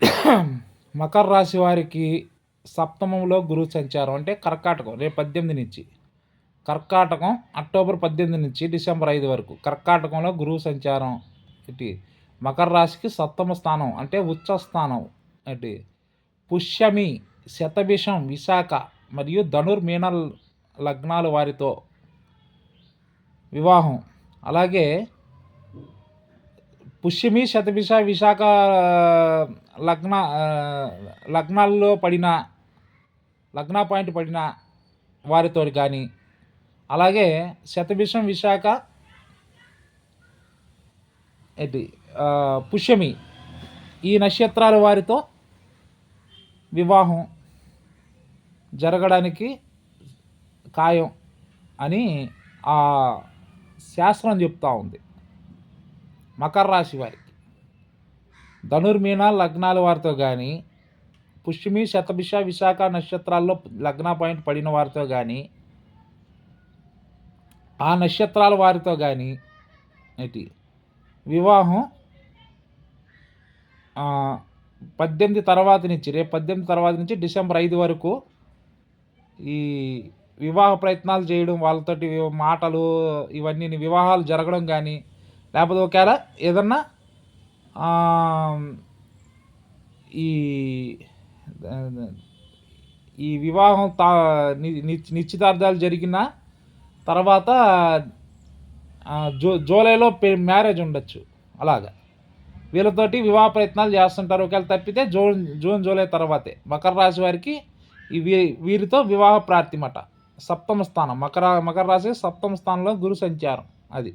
మకర రాశి వారికి సప్తమంలో గురువు సంచారం అంటే కర్కాటకం రేపు పద్దెనిమిది నుంచి. కర్కాటకం అక్టోబర్ పద్దెనిమిది నుంచి డిసెంబర్ ఐదు వరకు. కర్కాటకంలో గురువు సంచారం ఇటు మకర రాశికి సప్తమ స్థానం అంటే ఉచ్చ స్థానం ఇటు పుష్యమి శతభిషం విశాఖ మరియు ధనుర్మీన లగ్నాలు వారితో వివాహం. అలాగే పుష్యమి శతభిష విశాఖ లగ్న లగ్నాల్లో పడిన లగ్న పాయింట్ పడిన వారితో కానీ అలాగే శతభిషం విశాఖ ఏంటి పుష్యమి ఈ నక్షత్రాల వారితో వివాహం జరగడానికి ఖాయం అని ఆ శాస్త్రం చెప్తా ఉంది. మకర రాశి వారికి. ధనుర్మీన లగ్నాల వారితో కానీ పుష్యమి శతభిష విశాఖ నక్షత్రాల్లో లగ్న పాయింట్ పడిన వారితో కానీ ఆ నక్షత్రాల వారితో కానీ ఏంటి? వివాహం పద్దెనిమిది తర్వాత నుంచి రేపు పద్దెనిమిది తర్వాత నుంచి డిసెంబర్ ఐదు వరకు ఈ వివాహ ప్రయత్నాలు చేయడం వాళ్ళతోటి మాటలు ఇవన్నీ వివాహాలు జరగడం కానీ లేకపోతే ఒకవేళ ఏదన్నా ఈ ఈ వివాహం తా ని- నిశ్చితార్థాలు జరిగిన తర్వాత జూ జూలైలో పె- మ్యారేజ్ ఉండొచ్చు. అలాగా. వీళ్ళతోటి వివాహ ప్రయత్నాలు చేస్తుంటారు. ఒకవేళ తప్పితే జూన్ జూన్ జూలై తర్వాతే. మకర రాశి వారికి ఈ వీ- వీరితో వివాహ ప్రార్థిమట సప్తమ స్థానం. మకర మకర రాశి సప్తమ స్థానంలో గురు సంచారం. అది.